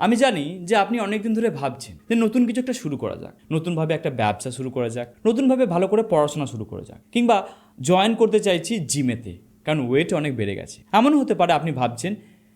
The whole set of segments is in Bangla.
আমি জানি যে আপনি অনেকদিন ধরে ভাবছেন যে নতুন কিছু একটা শুরু করা যাক। নতুনভাবে একটা ব্যবসা শুরু করা যাক। নতুনভাবে ভালো করে পড়াশোনা শুরু করা যাক। কিংবা জয়েন করতে চাইছি জিমেতে, কারণ ওয়েট অনেক বেড়ে গেছে। এমনও হতে পারে আপনি ভাবছেন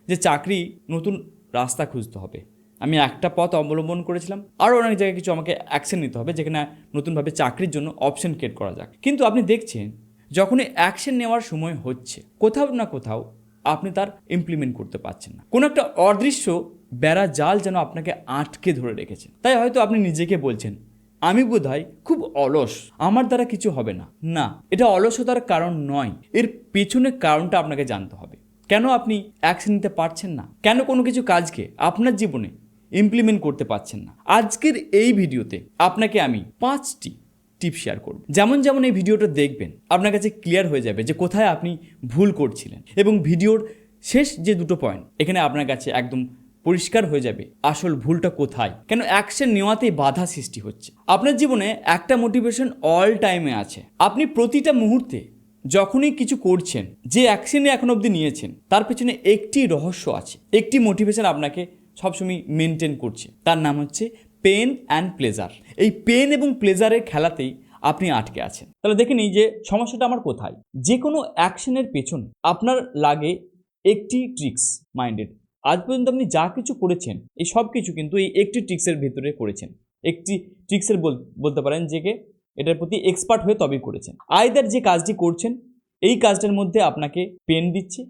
যে চাকরি নতুন রাস্তা খুঁজতে হবে। আমি একটা পথ অবলম্বন করেছিলাম। আরও অনেক জায়গায় কিছু আমাকে অ্যাকশন নিতে হবে, যেখানে নতুনভাবে চাকরির জন্য অপশন ক্রিয়েট করা যাক। কিন্তু আপনি দেখছেন, যখনই অ্যাকশন নেওয়ার সময় হচ্ছে, কোথাও না কোথাও আপনি তার ইমপ্লিমেন্ট করতে পারছেন না। কোনো একটা অদৃশ্য বেড়া জাল যেন আপনাকে আটকে ধরে রেখেছে। তাই হয়তো আপনি নিজেকে বলছেন, আমি বোধ খুব অলস। আমার দ্বারা কিছু হবে না। না, এটা অলসতার কারণ নয়। এর পেছনে কারণটা আপনাকে জানতে হবে। কেন আপনি অ্যাকশন নিতে পারছেন না? কেন কোনো কিছু কাজকে আপনার জীবনে ইমপ্লিমেন্ট করতে পারছেন না? আজকের এই ভিডিওতে আপনাকে আমি পাঁচটি টিপ শেয়ার করব। যেমন যেমন এই ভিডিওটা দেখবেন, আপনার কাছে ক্লিয়ার হয়ে যাবে যে কোথায় আপনি ভুল করছিলেন। এবং ভিডিওর শেষ যে দুটো পয়েন্ট এখানে আপনার কাছে একদম পরিষ্কার হয়ে যাবে। আসল ভুলটা কোথায়? কেন অ্যাকশন নেওয়াতেই বাধা সৃষ্টি হচ্ছে? আপনার জীবনে একটা মোটিভেশন অল টাইমে আছে। আপনি প্রতিটা মুহূর্তে যখনই কিছু করছেন, যে অ্যাকশনে এখন অবধি নিয়েছেন, তার পেছনে একটি রহস্য আছে। একটি মোটিভেশন আপনাকে সবসময় মেনটেন করছে। তার নাম হচ্ছে পেন অ্যান্ড প্লেজার এই পেন এবং প্লেজারের খেলাতেই আপনি আটকে আছেন। তাহলে দেখে নিই যে সমস্যাটা আমার কোথায়। যে কোনো অ্যাকশনের পেছন আপনার লাগে একটি ট্রিক্স মাইন্ডেড আজ পর্যন্ত আপনি যা কিছু করেছেন, এই সব কিছু কিন্তু এই একটি ট্রিক্সের ভিতরে করেছেন। একটি ট্রিক্সের বলতে পারেন যে এটার প্রতি এক্সপার্ট হয়ে তবেই করেছেন। আইদার যে কাজটি করছেন, এই কাজটার মধ্যে আপনাকে পেন দিচ্ছে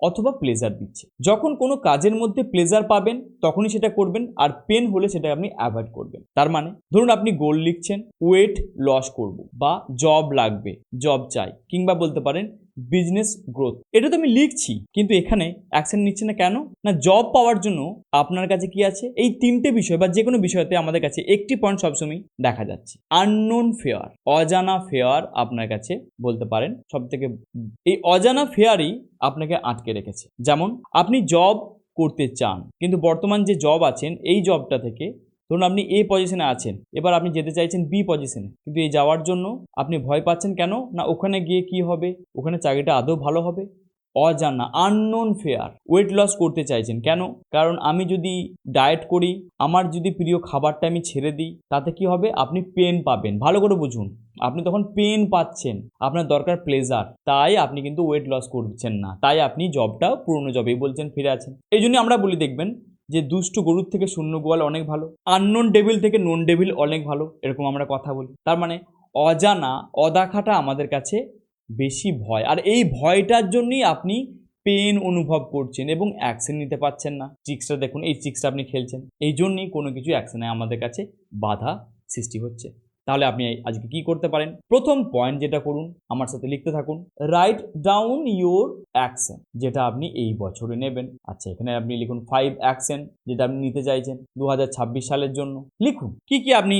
অথবা প্লেজার দিচ্ছে। যখন কোনো কাজের মধ্যে প্লেজার পাবেন, তখনই সেটা করবেন, আর পেন হলে সেটা আপনি অ্যাভয়েড করবেন। তার মানে ধরুন আপনি গোল লিখছেন ওয়েট লস করব, বা জব লাগবে জব চাই, কিংবা বলতে পারেন বিজনেস গ্রোথ এটা তো আমি লিখছি, কিন্তু এখানে অ্যাকশন নিচ্ছে না কেন? না জব পাওয়ার জন্য আপনার কাছে কি আছে? এই তিনটে বিষয় বা যে কোনো বিষয়তে আমাদের কাছে একটি পয়েন্ট সবসময় দেখা যাচ্ছে। আননোন ফেয়ার অজানা ফেয়ার আপনার কাছে বলতে পারেন সব থেকে এই অজানা ফেয়ারই আপনাকে আটকে রেখেছে। যেমন, আপনি জব করতে চান, কিন্তু বর্তমান যে জব আছেন, এই জবটা থেকে ধরুন আপনি এ পজিশনে আছেন, এবার আপনি যেতে চাইছেন বি পজিশনে কিন্তু এই যাওয়ার জন্য আপনি ভয় পাচ্ছেন কেন? না, ওখানে গিয়ে কি হবে? ওখানে চাকরিটা আদৌ ভালো হবে? অজানা আননোন ফেয়ার ওয়েট লস করতে চাইছেন কেন? কারণ আমি যদি ডায়েট করি, আমার যদি প্রিয় খাবারটা আমি ছেড়ে দিই, তাতে কি হবে? আপনি পেন পাবেন। ভালো করে বুঝুন, আপনি তখন পেন পাচ্ছেন, আপনার দরকার প্লেজার তাই আপনি কিন্তু ওয়েট লস করছেন না, তাই আপনি জবটা পুরনো জবেই বলছেন, ফিরে আছেন। এই জন্য আমরা বলি, দেখবেন যে দুষ্ট গরুর থেকে শূন্য গোয়াল অনেক ভালো আননোন ডেভিল থেকে নন ডেভিল অনেক ভালো, এরকম আমরা কথা বলি। তার মানে অজানা, অদাখাটা আমাদের কাছে বেশি ভয়। আর এই ভয়টার জন্যই আপনি পেন অনুভব করছেন এবং অ্যাকশন নিতে পারছেন না। চিক্সটা দেখুন, এই চিক্সটা আপনি খেলছেন। এই জন্যই কোনো কিছু অ্যাকশনে আমাদের কাছে বাধা সৃষ্টি হচ্ছে। তাহলে আপনি আজকে কি করতে পারেন? প্রথম পয়েন্ট যেটা করুন, আমার সাথে লিখতে থাকুন রাইট ডাউন ইউর অ্যাকশন যেটা আপনি এই বছরে নেবেন। আচ্ছা এখানে আপনি লিখুন ফাইভ অ্যাকশন যেটা আপনি নিতে চাইছেন দু হাজার ছাব্বিশ সালের জন্য। লিখুন, কি কি আপনি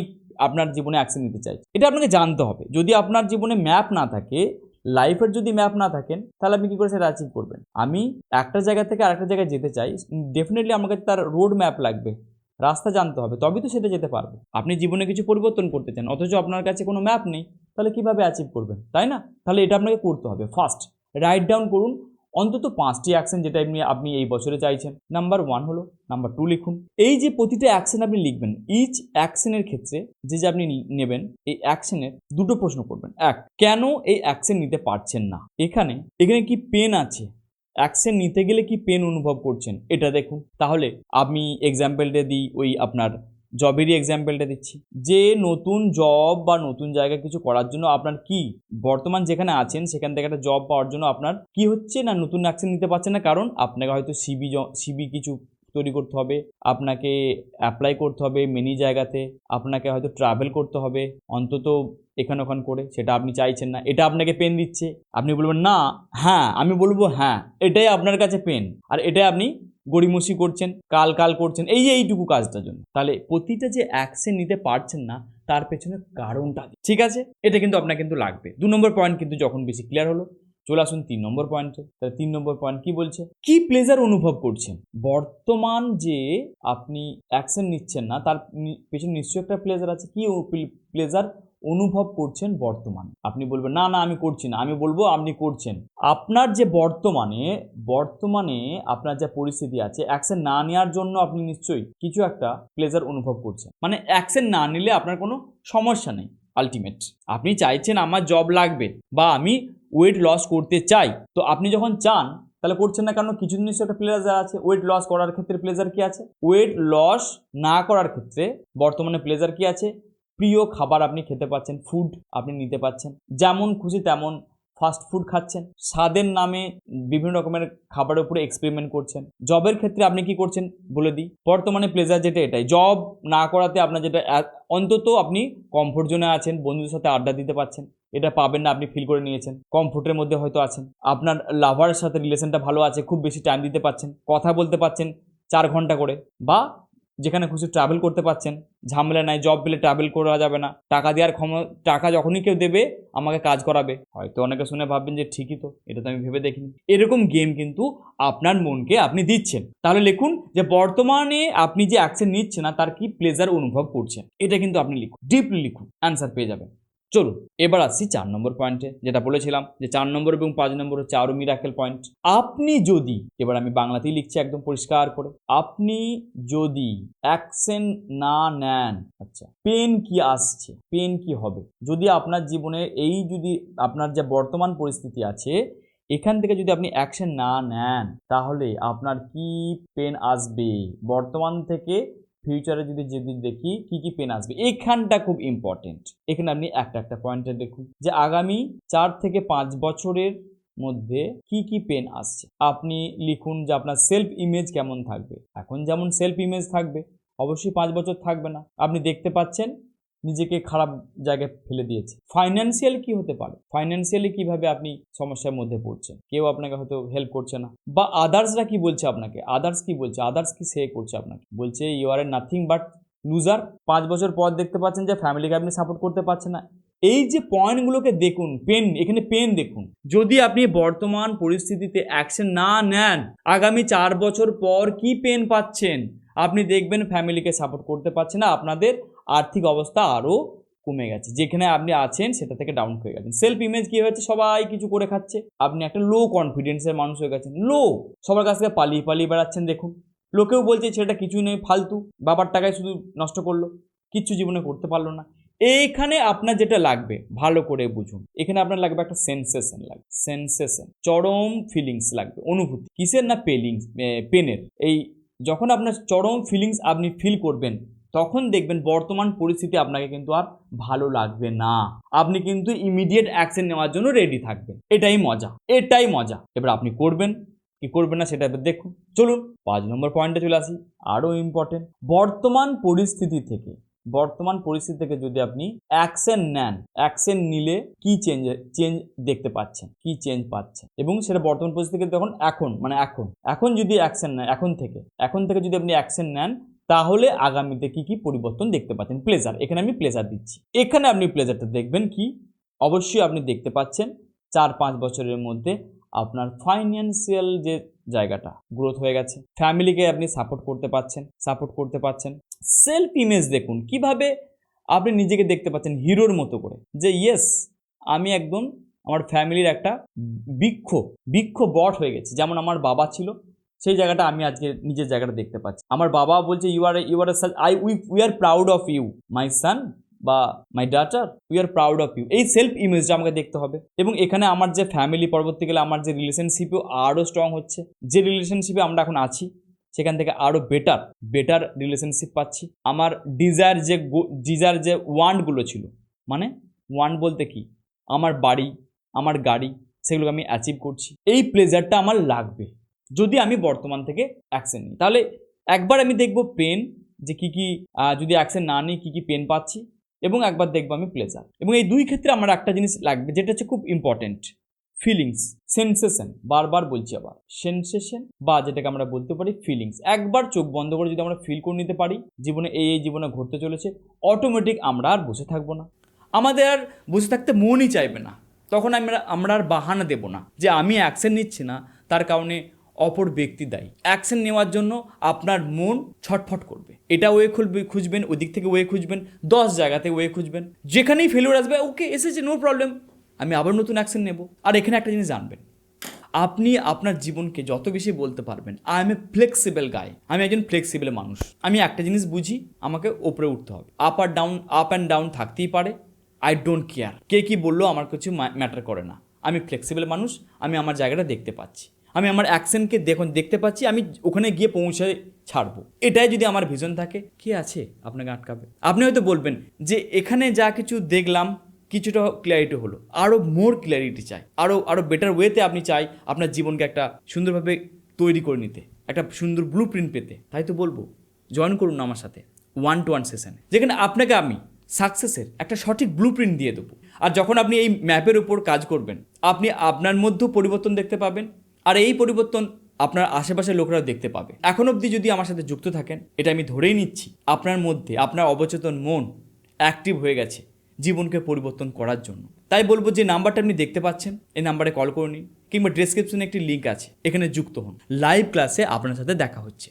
আপনার জীবনে অ্যাকশন নিতে চাইছেন? এটা আপনাকে জানতে হবে। যদি আপনার জীবনে ম্যাপ না থাকে লাইফের যদি ম্যাপ না থাকেন, তাহলে আপনি কী করে সেটা অ্যাচিভ করবেন? আমি একটা জায়গা থেকে আরেকটা জায়গায় যেতে চাই ডেফিনেটলি আমার কাছে তার রোড ম্যাপ লাগবে। রাস্তা জানতে হবে তবে তো সেটা যেতে পারবে। আপনি জীবনে কিছু পরিবর্তন করতে চান, অথচ আপনার কাছে কোনো ম্যাপ নেই, তাহলে কীভাবে অ্যাচিভ করবেন? তাই না? তাহলে এটা আপনাকে করতে হবে। ফার্স্ট রাইট ডাউন করুন, অন্তত পাঁচটি অ্যাকশন যেটা আপনি আপনি এই বছরে চাইছেন। নাম্বার ওয়ান হলো নাম্বার টু লিখুন। এই যে প্রতিটা অ্যাকশন আপনি লিখবেন ইচ অ্যাকশনের ক্ষেত্রে যে যে আপনি নেবেন, এই অ্যাকশনের দুটো প্রশ্ন করবেন। এক, কেন এই অ্যাকশন নিতে পারছেন না? এখানে এখানে কি পেন আছে? অ্যাকশন নিতে গেলে কি পেন অনুভব করছেন? এটা দেখুন। তাহলে আমি এক্সাম্পলটা দিই, ওই আপনার জবেরই এক্সাম্পলটা দিচ্ছি। যে নতুন জব বা নতুন জায়গা কিছু করার জন্য আপনার কি, বর্তমান যেখানে আছেন, সেখান থেকে একটা জব পাওয়ার জন্য আপনার কি হচ্ছে না নতুন অ্যাকশন নিতে পারছেন না? কারণ আপনাকে হয়তো সিবি সিবি কিছু তৈরি করতে হবে, আপনাকে অ্যাপ্লাই করতে হবে মিনি জায়গাতে, আপনাকে হয়তো ট্রাভেল করতে হবে অন্তত এখান ওখান করে, সেটা আপনি চাইছেন না, এটা আপনাকে পেন দিচ্ছে, আপনি বলবেন, না হ্যাঁ আমি বলব হ্যাঁ এটাই আপনার কাছে পেন আর এটাই আপনি গড়িমসি করছেন, কাল কাল করছেন, এই এইটুকু কাজটার জন্য, তাহলে প্রতিটা যে অ্যাকশন নিতে পারছেন না, তার পেছনে কারণটা ঠিক আছে? এটা কিন্তু আপনার কিন্তু লাগবে। দু নম্বর পয়েন্ট কিন্তু যখন বেশি ক্লিয়ার হলো চলে আসুন তিন নম্বর পয়েন্টে তাহলে তিন নম্বর পয়েন্ট কি বলছে? কি প্লেজার অনুভব করছেন? বর্তমান যে আপনি অ্যাকশন নিচ্ছেন না, তার পেছনে নিশ্চয়ই একটা প্লেজার আছে। কি প্লেজার অনুভব করছেন বর্তমানে? আপনি বলবেন, না না, আমি করছি না। আমি বলব, আপনি করছেন। আপনার যে বর্তমানে বর্তমানে আপনার যে পরিস্থিতি আছে অ্যাকশন না নেওয়ার জন্য আপনি নিশ্চয়ই কিছু একটা প্লেজার অনুভব করছেন। মানে অ্যাকশন না নিলে আপনার কোনো সমস্যা নেই আলটিমেট আপনি চাইছেন, আমার জব লাগবে বা, আমি ওয়েট লস করতে চাই, তো আপনি যখন চান, তাহলে করছেন না কেন? কিছু নিশ্চয় একটা প্লেজার আছে। ওয়েট লস করার ক্ষেত্রে প্লেজার কি আছে? ওয়েট লস না করার ক্ষেত্রে বর্তমানে প্লেজার কি আছে? প্রিয় খাবার আপনি খেতে পাচ্ছেন ফুড আপনি নিতে পাচ্ছেন। যেমন খুশি তেমন ফাস্ট ফুড খাচ্ছেন। স্বাদের নামে বিভিন্ন রকমের খাবারের উপরে এক্সপেরিমেন্ট করছেন। জবের ক্ষেত্রে আপনি কি করছেন? বলে দিই, বর্তমানে প্লেজার যেটা এটাই। জব না করাতে আপনার যেটা, অন্তত আপনি কমফোর্ট জোনে আছেন, বন্ধুদের সাথে আড্ডা দিতে পাচ্ছেন। এটা পাবেন না আপনি ফিল করে নিয়েছেন। কমফোর্টের মধ্যে হয়তো আছেন। আপনার লাভারের সাথে রিলেশনটা ভালো আছে, খুব বেশি টাইম দিতে পাচ্ছেন, কথা বলতে পাচ্ছেন চার ঘণ্টা করে বা যেখানে খুশি ট্রাভেল করতে পাচ্ছেন, ঝামেলা নাই জব পেলে ট্রাভেল করা যাবে না। টাকা দেওয়ার ক্ষম, টাকা যখনই কেউ দেবে, আমাকে কাজ করাবে। হয়তো অনেকে শুনে ভাববেন যে ঠিকই তো, এটা তো আমি ভেবে দেখিনি। এরকম গেম কিন্তু আপনার মনকে আপনি দিচ্ছেন। তাহলে লিখুন যে বর্তমানে আপনি যে অ্যাকশন নিচ্ছেন না তার কি প্লেজার অনুভব করছেন। এটা কিন্তু আপনি লিখুন ডিপলি লিখুন অ্যান্সার পেয়ে যাবেন। চলুন, এবার আসছি চার নম্বর পয়েন্টে যেটা বলেছিলাম যে চার নম্বর এবং পাঁচ নম্বর হচ্ছে আরও মিরাকেল পয়েন্ট আপনি যদি, এবার আমি বাংলাতেই লিখছি একদম পরিষ্কার করে, আপনি যদি অ্যাকশন না নেন আচ্ছা পেন কি আসছে পেন কি হবে? যদি আপনার জীবনে এই যদি আপনার যে বর্তমান পরিস্থিতি আছে, এখান থেকে যদি আপনি অ্যাকশন না নেন, তাহলে আপনার কি পেন আসবে? বর্তমান থেকে ফিউচারে যদি যদি দেখি কি কি পেন আসবে এখানটা খুব ইম্পর্টেন্ট এখানে আপনি একটা একটা পয়েন্টে দেখুন যে আগামী চার থেকে পাঁচ বছরের মধ্যে কি কি পেন আসছে। আপনি লিখুন যে আপনার সেলফ ইমেজ কেমন থাকবে। এখন যেমন সেলফ ইমেজ থাকবে, অবশ্যই পাঁচ বছর থাকবে না। আপনি দেখতে পাচ্ছেন নিজেকে খারাপ জায়গায় ফেলে দিয়েছে। ফাইন্যান্সিয়াল কি হতে পারে? ফাইন্যান্সিয়ালি কীভাবে আপনি সমস্যার মধ্যে পড়ছেন? কেউ আপনাকে হয়তো হেল্প করছে না। বা আদার্সরা কি বলছে আপনাকে? আদার্স কি বলছে? আদার্স কি সে করছে আপনাকে? বলছে you are a nothing but loser পাঁচ বছর পর দেখতে পাচ্ছেন যে ফ্যামিলিকে আপনি সাপোর্ট করতে পারছেন না। এই যে পয়েন্টগুলোকে দেখুন পেন এখানে পেন দেখুন। যদি আপনি বর্তমান পরিস্থিতিতে অ্যাকশন না নেন, আগামী চার বছর পর কি পেন পাচ্ছেন? আপনি দেখবেন ফ্যামিলিকে সাপোর্ট করতে পারছেন না। আপনাদের আর্থিক অবস্থা আরও কমে গেছে। যেখানে আপনি আছেন, সেটা থেকে ডাউন হয়ে গেছেন। সেলফ ইমেজ কী হয়েছে? সবাই কিছু করে খাচ্ছে। আপনি একটা লো কনফিডেন্সের মানুষ হয়ে গেছেন। লো সবার কাছ থেকে পালিয়ে পালিয়ে বেড়াচ্ছেন, দেখুন। লোকেও বলছে, ছেলেটা কিছু নেই, ফালতু। বাবার টাকায় শুধু নষ্ট করল। কিচ্ছু জীবনে করতে পারল না। এইখানে আপনার যেটা লাগবে, ভালো করে বুঝুন। এখানে আপনার লাগবে একটা সেন্সেশন লাগবে। সেন্সেশন চরম ফিলিংস লাগবে, অনুভূতি। কিসের না পেলিংস পেনের এই, যখন আপনার চরম ফিলিংস আপনি ফিল করবেন তখন দেখবেন বর্তমান পরিস্থিতি আপনাকে কিন্তু আর ভালো লাগবে না। আপনি কিন্তু ইমিডিয়েট অ্যাকশন নেওয়ার জন্য রেডি থাকবেন। এটাই মজা। এটাই মজা। এবার আপনি করবেন, কি করবেন না সেটা এবার দেখুন। চলুন, পাঁচ নম্বর পয়েন্টে চলে আসি। আরও ইম্পর্টেন্ট বর্তমান পরিস্থিতি থেকে, বর্তমান পরিস্থিতি থেকে যদি আপনি অ্যাকশন নেন অ্যাকশন নিলে কি চেঞ্জ চেঞ্জ দেখতে পাচ্ছেন, কি চেঞ্জ পাচ্ছেন? এবং সেটা বর্তমান পরিস্থিতি থেকে তখন এখন মানে এখন এখন যদি অ্যাকশন নেন, এখন থেকে এখন থেকে যদি আপনি অ্যাকশন নেন তাহলে আগামীতে কি কি পরিবর্তন দেখতে পাচ্ছেন? প্লেজার এখানে আমি প্লেজার দিচ্ছি। এখানে আপনি প্লেজারটা দেখবেন কি? অবশ্যই আপনি দেখতে পাচ্ছেন চার পাঁচ বছরের মধ্যে আপনার ফাইন্যান্সিয়াল যে জায়গাটা গ্রোথ হয়ে গেছে। ফ্যামিলিকে আপনি সাপোর্ট করতে পাচ্ছেন সাপোর্ট করতে পাচ্ছেন। সেলফ ইমেজ দেখুন, কীভাবে আপনি নিজেকে দেখতে পাচ্ছেন হিরোর মতো করে। যে ইয়েস আমি একদম আমার ফ্যামিলির একটা বৃক্ষ বৃক্ষ বট হয়ে গেছে। যেমন আমার বাবা ছিল সেই জায়গাটা আমি আজকে নিজের জায়গাটা দেখতে পাচ্ছি। আমার বাবা বলছে you are you are I we we are proud of you my son বা my daughter we are proud of you এই সেলফ ইমেজটা আমাকে দেখতে হবে। এবং এখানে আমার যে ফ্যামিলি পরবর্তীকালে আমার যে রিলেশনশিপও আরও স্ট্রং হচ্ছে। যে রিলেশনশিপে আমরা এখন আছি, সেখান থেকে আরও বেটার বেটার রিলেশনশিপ পাচ্ছি। আমার ডিজায়ার যে ডিজায়ার যে ওয়ান্টগুলো ছিল মানে ওয়ান্ট বলতে কি? আমার বাড়ি, আমার গাড়ি, সেগুলোকে আমি অ্যাচিভ করছি। এই প্লেজারটা আমার লাগবে। যদি আমি বর্তমান থেকে অ্যাকশন নিই। তাহলে একবার আমি দেখব পেন যে কী কী যদি অ্যাকশন না নিই, কী কী পেন পাচ্ছি এবং একবার দেখব আমি প্লেজার এবং এই দুই ক্ষেত্রে আমার একটা জিনিস লাগবে, যেটা হচ্ছে খুব ইম্পর্টেন্ট ফিলিংস সেন্সেশন বারবার বলছি আবার সেন্সেশন বা যেটাকে আমরা বলতে পারি ফিলিংস একবার চোখ বন্ধ করে যদি আমরা ফিল করে নিতে পারি, জীবনে এই এই জীবনে ঘটতে চলেছে অটোমেটিক আমরা আর বসে থাকব না। আমাদের আর বসে থাকতে মনই চাইবে না। তখন আমরা আমরা আর বাহানা দেব না যে আমি অ্যাকশন নিচ্ছি না, তার কারণে অপর ব্যক্তি দায়ী। অ্যাকশন নেওয়ার জন্য আপনার মন ছটফট করবে। এটা ওয়ে খুলবে, খুঁজবেন, ওদিক থেকে ওয়ে খুঁজবেন, দশ জায়গাতে ওয়ে খুঁজবেন। যেখানেই ফেলিওর আসবে, ওকে, এসেছে নো প্রবলেম আমি আবার নতুন অ্যাকশন নেব। আর এখানে একটা জিনিস জানবেন। আপনি আপনার জীবনকে যত বেশি বলতে পারবেন I am a flexible guy আমি একজন ফ্লেক্সিবল মানুষ। আমি একটা জিনিস বুঝি, আমাকে ওপরে উঠতে হবে। আপ আর ডাউন আপ অ্যান্ড ডাউন থাকতেই পারে। আই ডোন্ট কেয়ার কে কী বলল, আমার কিছু ম্যাটার করে না। আমি ফ্লেক্সিবল মানুষ, আমি আমার জায়গাটা দেখতে পাচ্ছি। আমি আমার অ্যাকশনকে দেখুন, দেখতে পাচ্ছি, আমি ওখানে গিয়ে পৌঁছে ছাড়বো। এটাই যদি আমার ভিজন থাকে, কে আছে আপনাকে আটকাবে? আপনি হয়তো বলবেন যে এখানে যা কিছু দেখলাম, কিছুটা ক্লিয়ারিটি হলো। আরও মোর ক্লিয়ারিটি চাই। আরও আরও বেটার ওয়েতে আপনি চাই আপনার জীবনকে একটা সুন্দরভাবে তৈরি করে নিতে, একটা সুন্দর ব্লু প্রিন্ট পেতে। তাই তো বলব জয়েন করুন আমার সাথে ওয়ান টু ওয়ান সেশনে যেখানে আপনাকে আমি সাকসেসের একটা সঠিক ব্লু প্রিন্ট দিয়ে দেবো। আর যখন আপনি এই ম্যাপের উপর কাজ করবেন, আপনি আপনার মধ্যেও পরিবর্তন দেখতে পাবেন আর এই পরিবর্তন আপনার আশেপাশের লোকরাও দেখতে পাবে। এখন অবধি যদি আমার সাথে যুক্ত থাকেন, এটা আমি ধরেই নিচ্ছি, আপনার মধ্যে, আপনার অবচেতন মন অ্যাক্টিভ হয়ে গেছে জীবনকে পরিবর্তন করার জন্য। তাই বলব যে নাম্বারটা আপনি দেখতে পাচ্ছেন, এই নাম্বারে কল করে নিন কিংবা ডেসক্রিপশনে একটি লিঙ্ক আছে, এখানে যুক্ত হন। লাইভ ক্লাসে আপনার সাথে দেখা হচ্ছে।